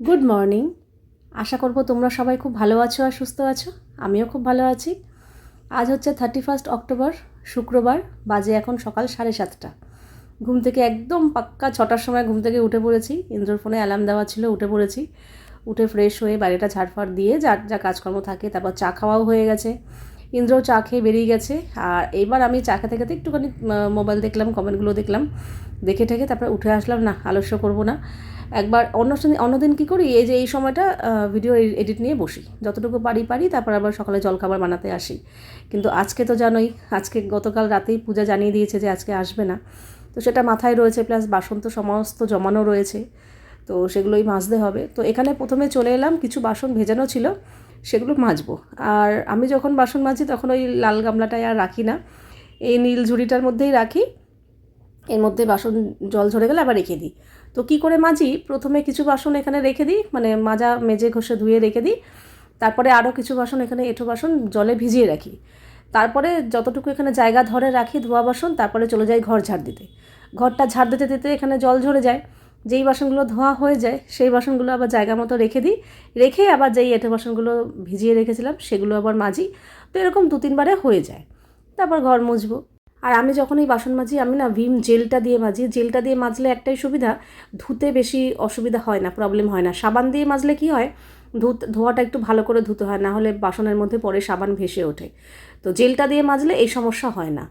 Good morning আশা করব তোমরা সবাই খুব ভালো আছো আর সুস্থ আছো। আমিও খুব ভালো আছি। আজ হচ্ছে থার্টি ফার্স্ট অক্টোবর শুক্রবার, বাজে এখন সকাল সাড়ে সাতটা। ঘুম থেকে একদম পাক্কা ছটার সময় ঘুম থেকে উঠে পড়েছি। ইন্দ্রর ফোনে অ্যালার্ম দেওয়া ছিল, উঠে পড়েছি। উঠে ফ্রেশ হয়ে বাড়িটা ঝাড়ফাড় দিয়ে যার যা কাজকর্ম থাকে, তারপর চা খাওয়াও হয়ে গেছে। ইন্দ্রও চা খেয়ে বেরিয়ে গেছে। আর এইবার আমি চা খেতে খেতে একটুখানি মোবাইল দেখলাম কমেন্টগুলো দেখলাম। দেখে ঠেকে তারপরে উঠে আসলাম, না, আলস্য করব না। একবার অন্য অন্যদিন কী করি? এই যে এই সময়টা ভিডিও এডিট নিয়ে বসি। যতটুকু পারি পারি, তারপর আবার সকালে জলখাবার বানাতে আসি। কিন্তু আজকে তো জানোই, আজকে গতকাল রাতেই পূজা জানিয়ে দিয়েছে যে আজকে আসবে না। তো সেটা মাথায় রয়েছে প্লাস বাসন তো সমস্ত জমানো রয়েছে। তো সেগুলোই মাজতে হবে। তো এখানে প্রথমে চলে এলাম, কিছু বাসন ভেজানো ছিল, সেগুলো মাজবো। আর আমি যখন বাসন মাজি, তখন ওই লাল গামলাটায় আর রাখি না। এই নীল ঝুড়িটার মধ্যেই রাখি। এর মধ্যে বাসন জল ঝরে গেলে আবার রেখে দিই। তো কী করে মাজি? প্রথমে কিছু বাসন এখানে রেখে দিই মানে মাজা মেজে ঘষে ধুয়ে রেখে দিই। তারপরে আরও কিছু বাসন এখানে, এঁঠো বাসন জলে ভিজিয়ে রাখি। তারপরে যতটুকু এখানে জায়গা ধরে রাখি, ধোয়া বাসন, তারপরে চলে যাই ঘর ঝাড় দিতে। ঘরটা ঝাড় দিতে দিতে এখানে জল ঝরে যায়। যেই বাসনগুলো ধোয়া হয়ে যায়, সেই বাসনগুলো আবার জায়গা মতো রেখে দিই। রেখে আবার যেই এঁঠো বাসনগুলো ভিজিয়ে রেখেছিলাম, সেগুলো আবার মাজি। তো এরকম দু তিনবারে হয়ে যায়। তারপর ঘর মুছবো। আর আমি যখন এই বাসন মাজি, আমি না ভিম জেলটা দিয়ে মাজি। জেলটা দিয়ে মাজলে একটাই সুবিধা, ধুতে বেশি অসুবিধা হয় না প্রবলেম হয় না। সাবান দিয়ে মাজলে কি হয়, ধুত, ধোয়াটা একটু ভালো করে ধুতে হয়, না হলে বাসনের মধ্যে পরে সাবান ভেসে ওঠে। তো জেলটা দিয়ে মাজলে এই সমস্যা হয় না।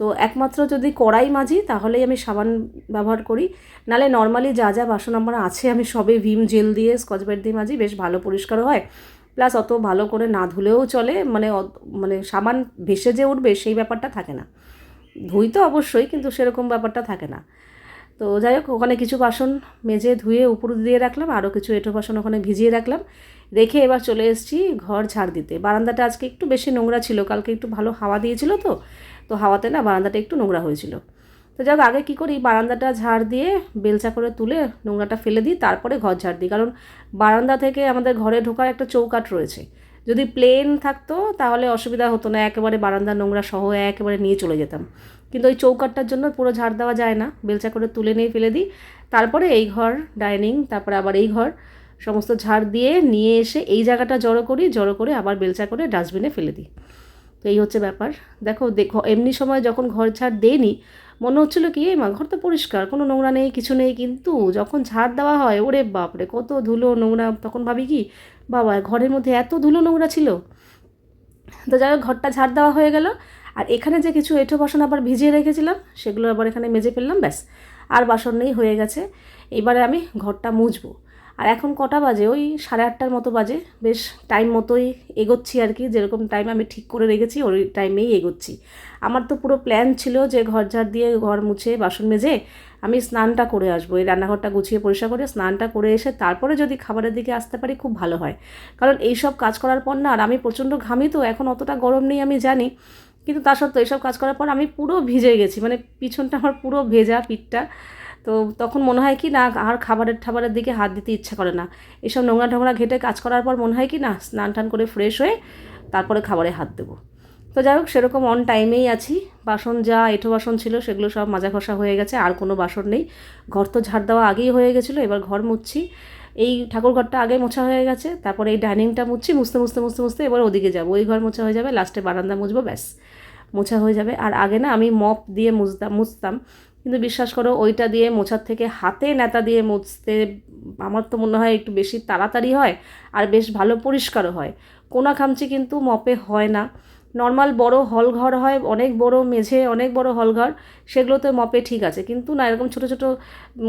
তো একমাত্র যদি কড়াই মাজি, তাহলেই আমি সাবান ব্যবহার করি। নালে নর্মালি যা যা বাসন আমার আছে, আমি সবে ভিম জেল দিয়ে স্কচব্রাইট দিয়ে মাজি, বেশ ভালো পরিষ্কার হয়। প্লাস অত ভালো করে না ধুলেও চলে মানে মানে সাবান ভেসে যে উঠবে, সেই ব্যাপারটা থাকে না। ধুই তো অবশ্যই, কিন্তু সেরকম ব্যাপারটা থাকে না। তো যাই হোক, ওখানে কিছু বাসন মেজে ধুয়ে উপর দিয়ে রাখলাম, আরও কিছু এঁটো বাসন ওখানে ভিজিয়ে রাখলাম। রেখে এবার চলে এসেছি ঘর ঝাড় দিতে। বারান্দাটা আজকে একটু বেশি নোংরা ছিল, কালকে একটু ভালো হাওয়া দিয়েছিল তো তো হাওয়াতে না বারান্দাটা একটু নোংরা হয়েছিল। তো যাক আগে কী করি, বারান্দাটা ঝাড় দিয়ে বেলচা করে তুলে নোংরাটা ফেলে দিই, তারপরে ঘর ঝাড় দিই। কারণ বারান্দা থেকে আমাদের ঘরে ঢোকার একটা চৌকাট রয়েছে। যদি প্লেন থাকতো, তাহলে অসুবিধা হতো না, একেবারে বারান্দা নোংরা সহ একেবারে নিয়ে চলে যেতাম। কিন্তু ওই চৌকাটটার জন্য পুরো ঝাড় দেওয়া যায় না। বেলচা করে তুলে নিয়ে ফেলে দিই। তারপরে এই ঘর, ডাইনিং, তারপরে আবার এই ঘর, সমস্ত ঝাড় দিয়ে নিয়ে এসে এই জায়গাটা জড়ো করি, জড়ো করে আবার বেলচা করে ডাস্টবিনে ফেলে দিই। তো এই হচ্ছে ব্যাপার। দেখো দেখো, এমনি সময় যখন ঘর ঝাড় দেয়নি মনে হচ্ছিল কি, এই মা ঘর তো পরিষ্কার, কোনো নোংরা নেই, কিছু নেই। কিন্তু যখন ঝাড় দেওয়া হয়, ওরে বাপরে, কত ধুলো নোংরা। তখন ভাবি কি, বাবা, ঘরের মধ্যে এত ধুলো নোংরা ছিল? তো যাই হোক, ঘরটা ঝাড় দেওয়া হয়ে গেল। আর এখানে যে কিছু এঁঠো বাসন আবার ভিজিয়ে রেখেছিলাম, সেগুলো আবার এখানে মেজে ফেললাম, ব্যাস। আর বাসন নেই, হয়ে গেছে। এবারে আমি ঘরটা মুছবো। আর এখন কটা বাজে? ওই সাড়ে আটটার মতো বাজে। বেশ টাইম মতোই এগোচ্ছি আর কি, যেরকম টাইম আমি ঠিক করে রেখেছি, ওই টাইমেই এগোচ্ছি। আমার তো পুরো প্ল্যান ছিল যে ঘর ঝাড় দিয়ে ঘর মুছে, বাসন মেজে আমি স্নানটা করে আসব। এই রান্নাঘরটা গুছিয়ে পরিষ্কার করে স্নানটা করে এসে তারপরে যদি খাবারের দিকে আসতে পারি, খুব ভালো হয়। কারণ এই সব কাজ করার পর না, আর আমি প্রচণ্ড ঘামি, তো এখন অতটা গরম নেই আমি জানি। কিন্তু তা সত্ত্বেও এইসব কাজ করার পর আমি পুরো ভিজে গেছি। মানে পিছনটা আমার পুরো ভেজা পিঠটা। তো তখন মনে হয় কি, না, আর খাবারের ঠাবারের দিকে হাত দিতে ইচ্ছা করে না। এসব নোংরা টোংরা ঘেটে কাজ করার পর মনে হয় কি, না, স্নান টান করে ফ্রেশ হয়ে তারপরে খাবারে হাত দেবো। তো যাই হোক, সেরকম অন টাইমেই আছি। বাসন যা এঁঠো বাসন ছিল সেগুলো সব মাজা ঘষা হয়ে গেছে, আর কোনো বাসন নেই। ঘর তো ঝাড় দেওয়া আগেই হয়ে গেছিল, এবার ঘর মুছছি। এই ঠাকুর ঘরটা আগে মোছা হয়ে গেছে, তারপরে এই ডাইনিংটা মুছছি, মুছতে মুছতে মুছতে মুছতে এবার ওদিকে যাব। ওই ঘর মোছা হয়ে যাবে লাস্টে বারান্দা মুছবো, ব্যাস। মোছা হয়ে যাবে। আর আগে না আমি মপ দিয়ে মুছতাম মুছতাম। কিন্তু বিশ্বাস করো, ওইটা দিয়ে মোছার থেকে হাতে নেতা দিয়ে মুছতে আমার তো মনে হয় একটু বেশি তাড়াতাড়ি হয় আর বেশ ভালো পরিষ্কারও হয়। কোনা খামচি কিন্তু মপে হয় না। নর্মাল বড় হল ঘর হয়, অনেক বড় মেঝে, অনেক বড় হল ঘর সেগুলোতে মপে ঠিক আছে। কিন্তু না, এরকম ছোটো ছোটো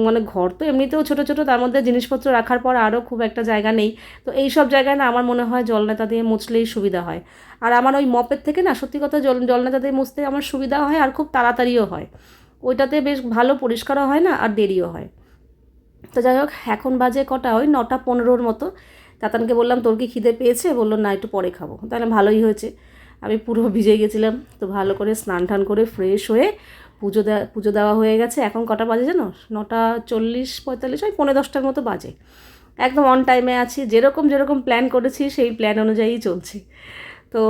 মানে ঘর তো এমনিতেও ছোটো ছোটো, তার মধ্যে জিনিসপত্র রাখার পর আরও খুব একটা জায়গা নেই। তো এই সব জায়গায় না, আমার মনে হয় জল নেতা দিয়ে মুছলেই সুবিধা হয়। আর আমার ওই মপের থেকে না, সত্যি কথা জল জল নেতা দিয়ে মুছতে আমার সুবিধা হয় আর খুব তাড়াতাড়িও হয়। ওইটাতে বেশ ভালো পরিষ্কারও হয় না, আর দেরিও হয়। তো যাই হোক, এখন বাজে কটা? ওই নটা পনেরোর মতো। তাতানকে বললাম, তোর কি খিদে পেয়েছে? বলল, না, একটু পরে খাব। তাহলে ভালোই হয়েছে। আমি পুরো ভিজে গেছিলাম, তো ভালো করে স্নান টান করে ফ্রেশ হয়ে পুজো দেওয়া পুজো দেওয়া হয়ে গেছে। এখন কটা বাজে জানো? নটা চল্লিশ পঁয়তাল্লিশ, ওই পনেরো দশটার মতো বাজে। একদম অন টাইমে আছি, যেরকম যেরকম প্ল্যান করেছি, সেই প্ল্যান অনুযায়ী চলছি। তো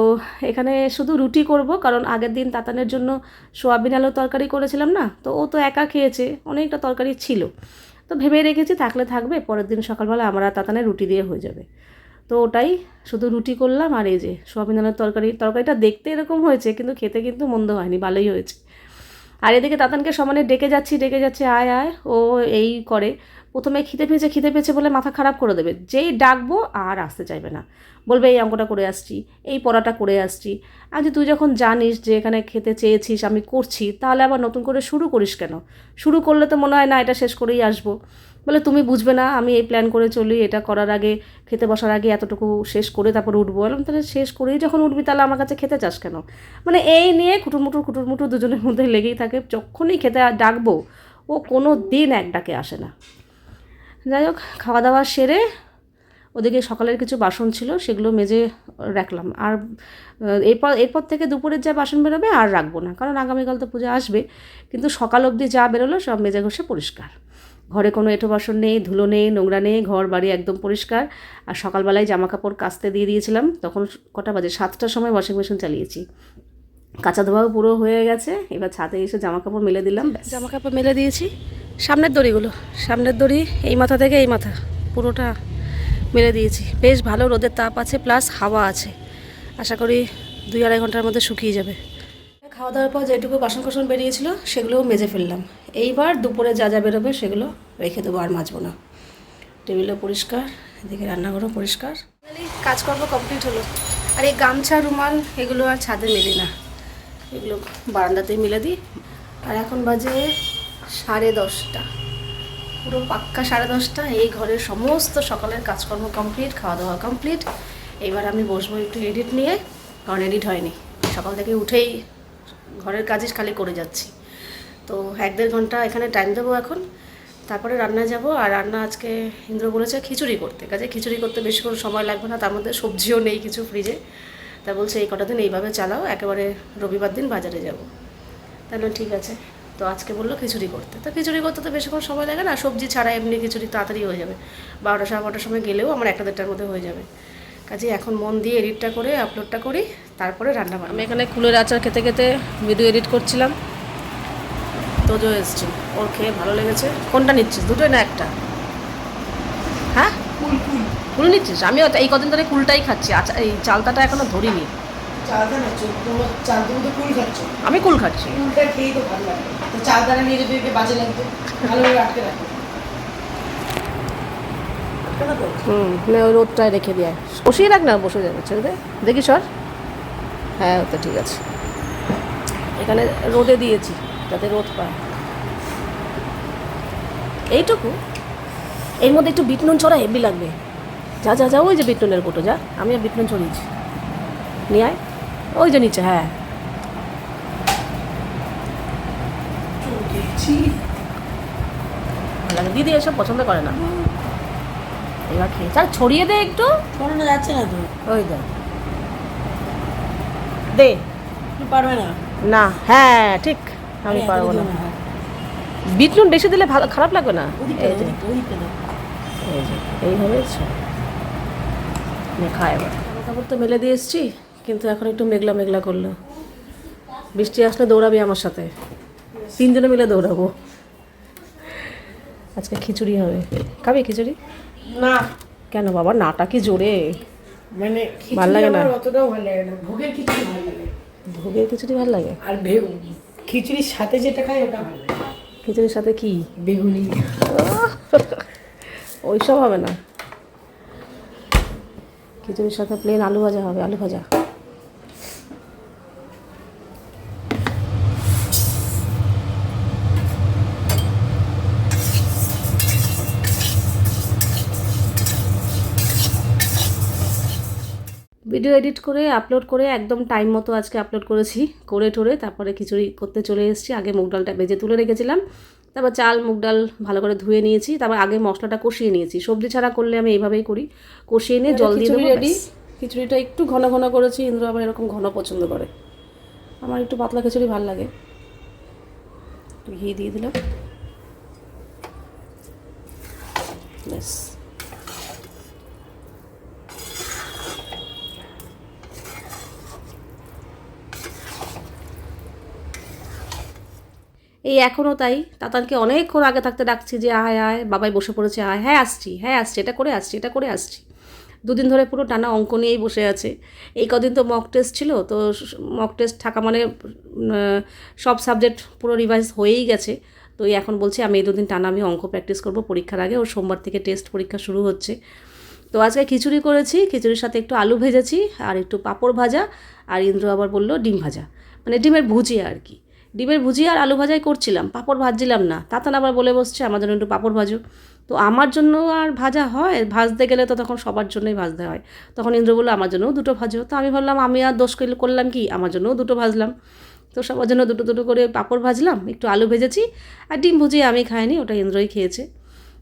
এখানে শুধু রুটি করব, কারণ আগের দিন তাতানের জন্য সোয়াবিন আলু তরকারি করেছিলাম না, তো ও তো একা খেয়েছে, অনেকটা তরকারি ছিল। তো ভেবে রেখেছি থাকলে থাকবে, পরের দিন সকালবেলা আমার আর তাতানে রুটি দিয়ে হয়ে যাবে। তো ওটাই শুধু রুটি করলাম আর এই যে সোয়াবিন তরকারি, তরকারিটা দেখতে এরকম হয়েছে কিন্তু খেতে কিন্তু মন্দ হয়নি, ভালোই হয়েছে। আর এদিকে তাতানকে সমানে ডেকে যাচ্ছি ডেকে যাচ্ছি, আয় আয়, ও এই করে। প্রথমে খিদে পেয়েছে খিদে পেয়েছে বলে মাথা খারাপ করে দেবে। যেই ডাকবো আর আসতে চাইবে না। বলবে, এই অঙ্কটা করে আসছি, এই পড়াটা করে আসছি। আর যে তুই যখন জানিস যে এখানে খেতে চেয়েছিস, আমি করছি, তাহলে আবার নতুন করে শুরু করিস কেন? শুরু করলে তো মনে হয় না এটা শেষ করেই আসব। বলে, তুমি বুঝবে না, আমি এই প্ল্যান করে চলি, এটা করার আগে, খেতে বসার আগে এতটুকু শেষ করে তারপর উঠবো। বললাম, তাহলে শেষ করেই যখন উঠবি, তাহলে আমার কাছে খেতে চাস কেন? মানে এই নিয়ে খুটুরমুটুর খুটুরমুটুর দুজনের মধ্যে লেগেই থাকে, যখনই খেতে ডাকবো, ও কোনো দিন এক ডাকে আসে না। যাই হোক, খাওয়া দাওয়া সেরে ওদিকে সকালের কিছু বাসন ছিল, সেগুলো মেজে রাখলাম। আর এরপর এরপর থেকে দুপুরের যা বাসন বেরোবে, আর রাখব না, কারণ আগামীকাল তো পূজা আসবে। কিন্তু সকাল অবধি যা বেরোলো, সব মেজে ঘষে পরিষ্কার। ঘরে কোনো এঁটো বাসন নেই, ধুলো নেই, নোংরা নেই, ঘর বাড়ি একদম পরিষ্কার। আর সকালবেলায় জামা কাপড় কাচতে দিয়ে দিয়েছিলাম, তখন কটা বাজে? সাতটার সময় ওয়াশিং মেশিন চালিয়েছি। কাঁচা ধোয়াও পুরো হয়ে গেছে, এবার ছাদে এসে জামা কাপড় মেলে দিলাম জামা কাপড় মেলে দিয়েছি। সামনের দড়িগুলো, সামনের দড়ি, এই মাথা থেকে এই মাথা, পুরোটা মেলে দিয়েছি। বেশ ভালো রোদের তাপ আছে, প্লাস হাওয়া আছে। আশা করি দুই আড়াই ঘণ্টার মধ্যে শুকিয়ে যাবে। খাওয়া দাওয়ার পর যেটুকু বাসন কোসন বেরিয়েছিল, সেগুলোও মেজে ফেললাম। এইবার দুপুরে যা যা বেরোবে সেগুলো রেখে দেবো আর মাজবো না। টেবিলও পরিষ্কার, এদিকে রান্নাঘরও পরিষ্কার। কাজকর্ম কমপ্লিট হলো। আর এই গামছা, রুমাল, এগুলো আর ছাদে মেলি না। এগুলো বারান্দাতেই মিলে দিই। আর এখন বাজে সাড়ে দশটা। পুরো পাক্কা সাড়ে দশটা। এই ঘরের সমস্ত সকালের কাজকর্ম কমপ্লিট খাওয়া দাওয়া কমপ্লিট এবার আমি বসবো একটু এডিট নিয়ে, কারণ এডিট হয়নি। সকাল থেকে উঠেই ঘরের খালি করে যাচ্ছি। তো এক দেড় ঘণ্টা এখানে টাইম দেবো এখন, তারপরে রান্না যাব। আর রান্না আজকে ইন্দ্র বলেছে খিচুড়ি করতে। কাজে খিচুড়ি করতে বেশিক্ষণ সময় লাগবে না, তার মধ্যে সবজিও নেই কিছু ফ্রিজে তা বলছে এই কটা দিন এইভাবে চালাও, একেবারে রবিবার দিন বাজারে যাব। তাহলে ঠিক আছে। তো আজকে বলল খিচুড়ি করতে। তো খিচুড়ি করতে তো বেশিক্ষণ সময় লাগে না, সবজি ছাড়া এমনি খিচুড়ি তাড়াতাড়ি হয়ে যাবে। বারোটা সাড়ে বারোটার সময় গেলেও আমার একটা দেড়টার মধ্যে হয়ে যাবে। কাজে এখন মন দিয়ে এডিটটা করে আপলোডটা করি তারপরে রান্না আমি এখানে কুলের আচার খেতে খেতে ভিডিও এডিট করছিলাম। তোজো এসছে ওর খেয়ে ভালো লেগেছে। কোনটা নিচ্ছিস? দুটোই না একটা? হ্যাঁ? কুল নিচ্ছিস? আমিও এই কদিন ধরে কুলটাই খাচ্ছি। আচ্ছা এই চালতাটা এখনও ধরিনি। আমি কুল খাচ্ছি। হুম রোদটায় রেখে দিয়ে বসিয়ে রাখ না বসে যাবে ছেড়ে দে। দেখি সর। হ্যাঁ তো ঠিক আছে। এখানে রোদে দিয়েছি যাতে রোদ পায়। এইটুকু? এর মধ্যে একটু বিটনুন ছড়া হেভি লাগবে। যা যা যা ওই যে বিটনুনের কোটো যা আমি আর বিট নুন ছড়িয়েছি। নিয়ে আয়। ওই যে নিচে হ্যাঁ। দিদি এসব পছন্দ করে না। এবার খেয়ে ছড়িয়ে দে একটু। যাচ্ছে না তো। ওই দে দে। পারবে না? না হ্যাঁ ঠিক। আমি পারব না। হ্যাঁ। বিট নুন বেশি দিলে ভালো খারাপ লাগবে না? এইভাবে খায় এবার। কাপড় তো মেলে দিয়ে এসছি কিন্তু এখন একটু মেঘলা মেঘলা করল। বৃষ্টি আসলে দৌড়াবি আমার সাথে। তিনজনে মিলে দৌড়াবো। আজকে খিচুড়ি হবে। খাবি খিচুড়ি? না। কেন বাবা নাটা কি জোরে? মানে ভালো লাগে না? অতটাও ভালো লাগে না। ভোগের খিচুড়ি ভালো লাগে। ভোগের খিচুড়ি ভালো লাগে? আর বেগুন। খিচুড়ির সাথে যেটা খাই ওটা ভালো লাগে। খিচুড়ির সাথে কি? বেগুনি। ওইসব হবে না? খিচুড়ির সাথে প্লেন আলু ভাজা হবে আলু ভাজা। ভিডিও এডিট করে আপলোড করে একদম টাইম মতো আজকে আপলোড করেছি। করে টোরে তারপরে খিচুড়ি করতে চলে এসেছি। আগে মুগ ডালটা ভেজে তুলে রেখেছিলাম। তারপর চাল মুগ ডাল ভালো করে ধুয়ে নিয়েছি। তারপর আগে মশলাটা কষিয়ে নিয়েছি। সবজি ছাড়া করলে আমি এইভাবেই করি। কষিয়ে নিয়ে জল দিয়ে দেবো রেডি খিচুড়িটা একটু ঘন ঘন করেছি। ইন্দ্র আবার এরকম ঘন পছন্দ করে। আমার একটু পাতলা খিচুড়ি ভালো লাগে। ঘি দিয়ে দিলাম। ব্যাস। এই এখনও তাই। তাতানকে অনেকক্ষণ আগে থাকতে ডাকছি যে, আয় আয়, বাবাই বসে পড়েছে, আয় হ্যাঁ আসছি হ্যাঁ আসছি, এটা করে আসছি, এটা করে আসছি। দুদিন ধরে পুরো টানা অঙ্ক নিয়েই বসে আছে। এই কদিন তো মক টেস্ট ছিল, তো মক টেস্ট থাকা মানে সব সাবজেক্ট পুরো রিভাইজ হয়েই গেছে। তো এখন বলছি, আমি এই দুদিন টানা আমি অঙ্ক প্র্যাকটিস করব, পরীক্ষার আগে ওর সোমবার থেকে টেস্ট পরীক্ষা শুরু হচ্ছে। তো আজকে খিচুড়ি করেছি, খিচুড়ির সাথে একটু আলু ভেজেছি, আর একটু পাঁপড় ভাজা, আর ইন্দ্র আবার বলল, ডিম ভাজা। মানে ডিমের ভুজিয়া আর কি। ডিমের ভুজিয়া আর আলু ভাজাই করছিলাম, পাঁপড় ভাজছিলাম না। তাতান আবার বলে বসছে আমার জন্য একটু পাঁপড় ভাজো। তো আমার জন্য আর ভাজা হয়, ভাজতে গেলে তো তখন সবার জন্যই ভাজতে হয়। তখন ইন্দ্র বলল, আমার জন্যও দুটো ভাজো। তো আমি ভাবলাম, আমি আর দোষ করলে- করলাম কি? আমার জন্যও দুটো ভাজলাম। তো সবার জন্য দুটো দুটো করে পাঁপড় ভাজলাম, একটু আলু ভেজেছি আর ডিম ভুজিয়ে আমি খাইনি, ওটা ইন্দ্রই খেয়েছে।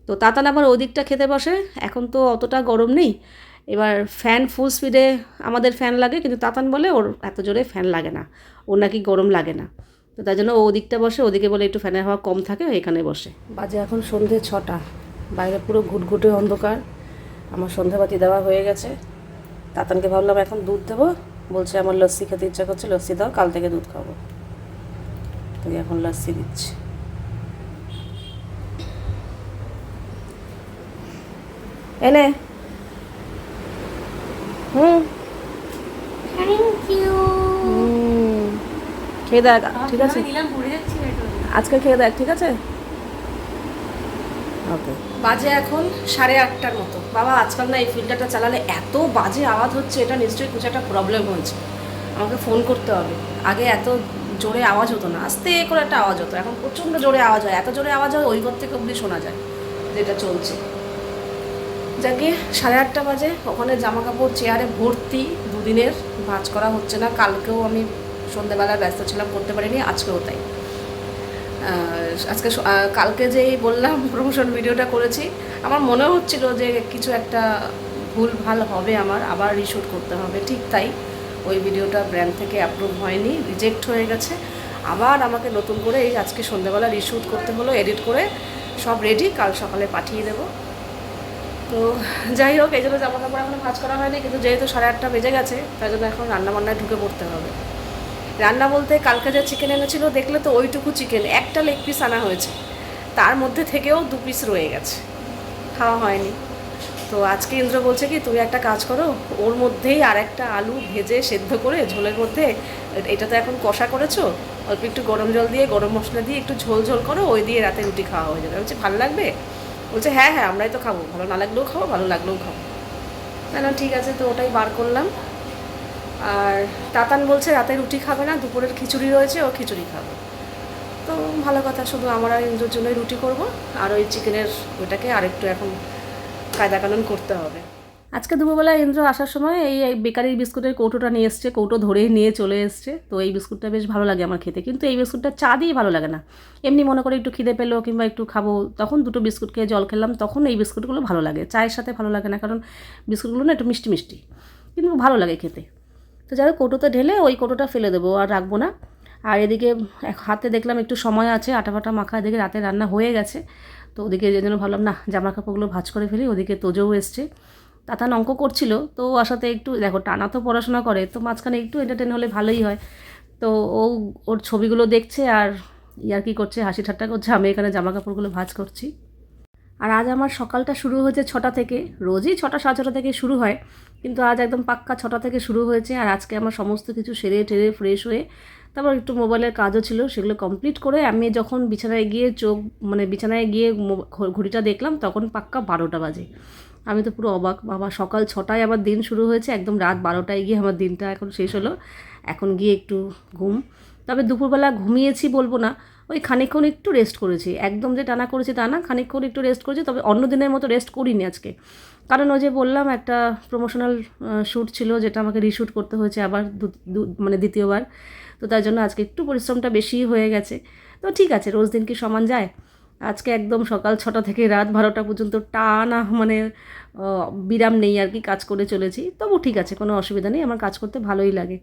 তো তাতান আবার ওদিকটা খেতে বসে, এখন তো অতটা গরম নেই। এবার ফ্যান ফুল স্পিডে আমাদের ফ্যান লাগে, কিন্তু তাতান বলে ওর এত জোরে ফ্যান লাগে না। ওর নাকি গরম লাগে না। তো তার জন্য ওদিকটা বসে, ওদিকে বলে একটু ফ্যানের হাওয়া কম থাকে, এখানে বসে। বাজে এখন সন্ধে ছটা। বাইরে পুরো ঘুটঘুটে অন্ধকার। আমার সন্ধেবাতি দেওয়া হয়ে গেছে। তাতানকে ভাবলাম এখন দুধ দেবো। বলছে আমার লস্যি খেতে ইচ্ছা করছে, লস্যি দাও, কাল থেকে দুধ খাব। তো এখন লস্যি দিচ্ছি। এনে। Hmm thank you hmm. খেয়ে দেখ ঠিক আছে। আজকে খেয়ে দেখ ঠিক আছে? ওকে। বাজে এখন সাড়ে আটটার মতো। বাবা আজকাল না এই ফিল্টারটা চালালে এত বাজে আওয়াজ হচ্ছে এটা নিশ্চয়ই কিছু একটা প্রবলেম হচ্ছে আমাকে ফোন করতে হবে। আগে এত জোরে আওয়াজ হতো না আস্তে করে একটা আওয়াজ হতো। এখন প্রচণ্ড জোরে আওয়াজ হয় এত জোরে আওয়াজ হয় ওই ঘর থেকে অবধি শোনা যায় যেটা চলছে। যাকে সাড়ে আটটা বাজে ওখানে জামা কাপড় চেয়ারে ভর্তি দুদিনের ভাঁজ করা হচ্ছে না কালকেও আমি সন্ধ্যেবেলায় ব্যস্ত ছিলাম, করতে পারিনি, আজকেও তাই। আজকে কালকে যেই বললাম প্রমোশন ভিডিওটা করেছি, আমার মনে হচ্ছিল যে কিছু একটা ভুল ভালো হবে আমার, আবার রিশুট করতে হবে, ঠিক তাই। ওই ভিডিওটা ব্র্যান্ড থেকে অ্যাপ্রুভ হয়নি রিজেক্ট হয়ে গেছে। আবার আমাকে নতুন করে এই আজকে সন্ধ্যাবেলা রিশুট করতে হলো এডিট করে সব রেডি কাল সকালে পাঠিয়ে দেবো। তো যাই হোক, এই জন্য জামা কাপড় এখনও ভাঁজ করা হয়নি, কিন্তু যেহেতু সাড়ে আটটা বেজে গেছে, তাই জন্য এখন রান্না বান্নায় ঢুকে পড়তে হবে। রান্না বলতে কালকে যে চিকেন এনেছিল, দেখলে তো ওইটুকু চিকেন একটা লেগ পিস আনা হয়েছে। তার মধ্যে থেকেও দু পিস রয়ে গেছে। খাওয়া হয়নি। তো আজকে ইন্দ্র বলছে কি, তুমি একটা কাজ করো, ওর মধ্যেই আর একটা আলু ভেজে সেদ্ধ করে ঝোলের মধ্যে, এটা তো এখন কষা করেছ, অল্প একটু গরম জল দিয়ে, গরম মশলা দিয়ে একটু ঝোল ঝোল করো, ওই দিয়ে রাতে রুটি খাওয়া হয়ে যাবে। বলছি, ভালো লাগবে? বলছে হ্যাঁ হ্যাঁ আমরাই তো খাব, ভালো না লাগলেও খাব, ভালো লাগলেও খাব। না ঠিক আছে, তো ওটাই বার করলাম। আর তাতান বলছে, রাতে রুটি খাবে না, দুপুরের খিচুড়ি রয়েছে, ও খিচুড়ি খাবে। তো ভালো কথা, শুধু আমার আর ইন্দ্রর জন্যই রুটি করব, আর ওই চিকেনের ওইটাকে আরেকটু এখন কায়দা কানুন করতে হবে। আজকে দুপুরবেলা ইন্দ্র আসার সময় এই এই বেকারির বিস্কুটের কৌটোটা নিয়ে এসছে, কৌটো ধরেই নিয়ে চলে এসছে। তো এই বিস্কুটটা বেশ ভালো লাগে আমার খেতে, কিন্তু এই বিস্কুটটা চা দিয়ে ভালো লাগে না। এমনি মনে করে একটু খিদে পেল কিংবা একটু খাব, তখন দুটো বিস্কুট খেয়ে জল খেলাম, তখন এই বিস্কুটগুলো ভালো লাগে। চায়ের সাথে ভালো লাগে না, কারণ বিস্কুটগুলো না একটু মিষ্টি মিষ্টি, কিন্তু ভালো লাগে খেতে। তো যাই হোক, কৌটোতে ঢেলে ওই কৌটোটা ফেলে দেবো, আর রাখব না। আর এদিকে হাতে দেখলাম একটু সময় আছে, আটা ফাটা মাখা, এদিকে রাতে রান্না হয়ে গেছে। তো ওদিকে যে জন্য ভাবলাম না জামা কাপড়গুলো ভাঁজ করে ফেলি। ওদিকে তোজও এসছে। তাতান অঙ্ক করছিল, তো ও আসাতে একটু, দেখো, টানা তো পড়াশোনা করে, তো মাঝখানে একটু এন্টারটেন হলে ভালোই হয়। তো ও ওর ছবিগুলো দেখছে, আর ইয়ার কি করছে, হাসি ঠাট্টা করছে, আমি এখানে জামা কাপড়গুলো ভাঁজ করছি। আর আজ আমার সকালটা শুরু হয়েছে ছটা থেকে। রোজই ছটা, সাড়ে ছটা থেকে শুরু হয়, কিন্তু আজ একদম পাক্কা ছটা থেকে শুরু হয়েছে আর আজকে আমার সমস্ত কিছু সেরে টেরে ফ্রেশ হয়ে তারপর একটু মোবাইলের কাজও ছিল, সেগুলো কমপ্লিট করে আমি যখন বিছানায় গিয়ে চোখ মানে বিছানায় গিয়ে ঘড়িটা দেখলাম তখন পাক্কা বারোটা বাজে। আমি তো পুরো অবাক, বাবা সকাল ছটায় আবার দিন শুরু হয়েছে, একদম রাত বারোটায় গিয়ে আমার দিনটা এখন শেষ হলো। এখন গিয়ে একটু ঘুম। তবে দুপুরবেলা ঘুমিয়েছি বলব না ওই খানিকক্ষণ একটু রেস্ট করেছি। একদম যে টানা করেছি তা না, খানিকক্ষণ একটু রেস্ট করেছি, তবে অন্য দিনের মতো রেস্ট করিনি আজকে। কারণ ওই যে বললাম, একটা প্রমোশনাল শ্যুট ছিল যেটা আমাকে রিশ্যুট করতে হয়েছে আবার মানে দ্বিতীয়বার। তো তার জন্য আজকে একটু পরিশ্রমটা বেশি হয়ে গেছে। তো ঠিক আছে, রোজ দিন কি সমান যায়? আজকে একদম সকাল ছটা থেকে রাত বারোটা পর্যন্ত টানা মানে বিরাম নেই আর কি কাজ করে চলেছি। তবু ঠিক আছে, কোনো অসুবিধা নেই, আমার কাজ করতে ভালোই লাগে।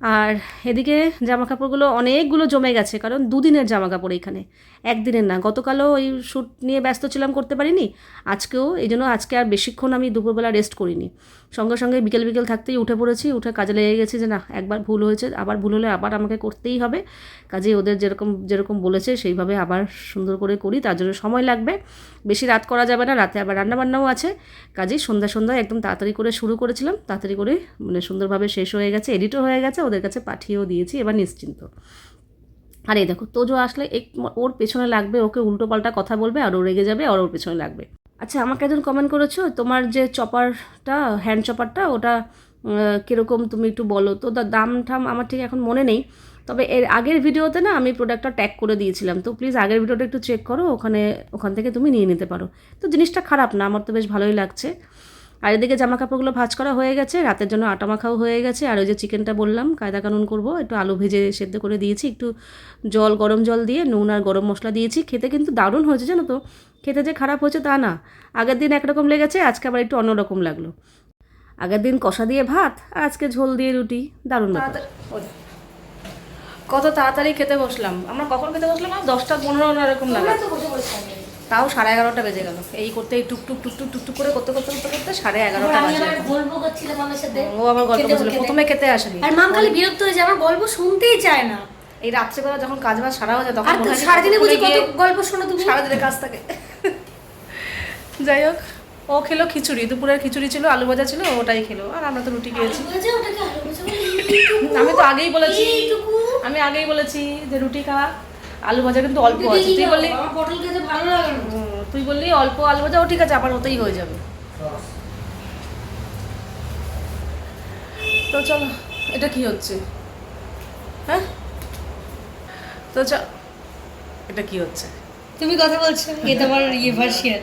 আর এদিকে জামা কাপড়গুলো অনেকগুলো জমে গেছে, কারণ দুদিনের জামা কাপড় এখানে একদিনের না, গতকালও ওই শ্যুট নিয়ে ব্যস্ত ছিলাম, করতে পারিনি। আজকেও, এই জন্য আজকে আর বেশিক্ষণ আমি দুপুরবেলা রেস্ট করিনি। সঙ্গে সঙ্গে বিকেল বিকেল থাকতেই উঠে পড়েছি, উঠে কাজে লেগে গেছি যে না, একবার ভুল হয়েছে, আবার ভুল হলে আবার আমাকে করতেই হবে। কাজেই ওদের যেরকম যেরকম বলেছে সেইভাবে আবার সুন্দর করে করি, তার জন্য সময় লাগবে। বেশি রাত করা যাবে না, রাতে আবার রান্নাবান্নাও আছে। কাজেই সন্ধ্যা সন্ধ্যা একদম তাড়াতাড়ি করে শুরু করেছিলাম, তাড়াতাড়ি করে মানে সুন্দরভাবে শেষ হয়ে গেছে এডিটও হয়ে গেছে, ওদের কাছে পাঠিয়েও দিয়েছি, এবার নিশ্চিন্ত। আর এই দেখো, তোজো আসলে এক, ওর পেছনে লাগবে, ওকে উল্টো পাল্টা কথা বলবে আর ও রেগে যাবে আর ওর পেছনে লাগবে। আচ্ছা আমাকে একজন কমেন্ট করেছ? তোমার যে চপারটা হ্যান্ড চপারটা, ওটা কীরকম তুমি একটু বলো? তো দাম ঠাম আমার ঠিক এখন মনে নেই। তবে এর আগের ভিডিওতে না আমি প্রোডাক্টটা ট্যাগ করে দিয়েছিলাম। তো প্লিজ আগের ভিডিওটা একটু চেক করো, ওখানে, ওখান থেকে তুমি নিয়ে নিতে পারো। তো জিনিসটা খারাপ না, আমার তো বেশ ভালোই লাগছে। আর এদিকে জামা কাপড়গুলো ভাজ করা হয়ে গেছে, রাতের জন্য আটা মাখাও হয়ে গেছে। আর ওই যে চিকেনটা বললাম, কায়দা কানুন করব, একটু আলু ভেজে সেদ্ধ করে দিয়েছি। একটু জল, গরম জল দিয়ে, নুন আর গরম মশলা দিয়েছি। খেতে কিন্তু দারুণ হয়েছে, জানো তো? খেতে যে খারাপ হয়েছে তা না। আগের দিন একরকম লেগেছে আজকে আবার একটু অন্যরকম লাগল। আগের দিন কষা দিয়ে ভাত আর আজকে ঝোল দিয়ে রুটি। দারুণ। কত তাড়াতাড়ি খেতে বসলাম। আমরা কখন খেতে বসলাম দশটা পনেরো না এরকম লাগে তাও সাড়ে এগারোটা বেজে গেল। এই করতে এই টুকটুক টুক টুক টুক টুক টুক করে করতে করতে করতে করতে সাড়ে এগারোটা আমার ও আবার গল্প করছিল প্রথমে খেতে আসেনি। আর মাম খালি বিরক্ত হয়ে যায় আমার গল্প শুনতেই চায় না। এই রাত্রেবেলা যখন কাজ বাজ সারা হয়ে যায় তখন সারাদিনে বুঝি কত গল্প শোনো তুমি? সারাদিনের কাজ থাকে। যাই হোক ও খেলো খিচুড়ি দুপুরের খিচুড়ি ছিল আলু ভাজা ছিল ওটাই খেলো। আর আমরা তো রুটি খেয়েছি। আমি তো আগেই বলেছি আমি আগেই বলেছি যে রুটি খা আলু ভাজা কিন্তু অল্প আছে। তুই বললি আমার পটল খেতে ভালো লাগে না। হুম, তুই বললি অল্প আলু ভাজা ও ঠিক আছে আবার ওতেই হয়ে যাবে। তো চলো এটা কি হচ্ছে? হ্যাঁ? তো চ এটা কি হচ্ছে? তুমি কথা বলছো এটা আমার ইয়ে ভার্সিয়ান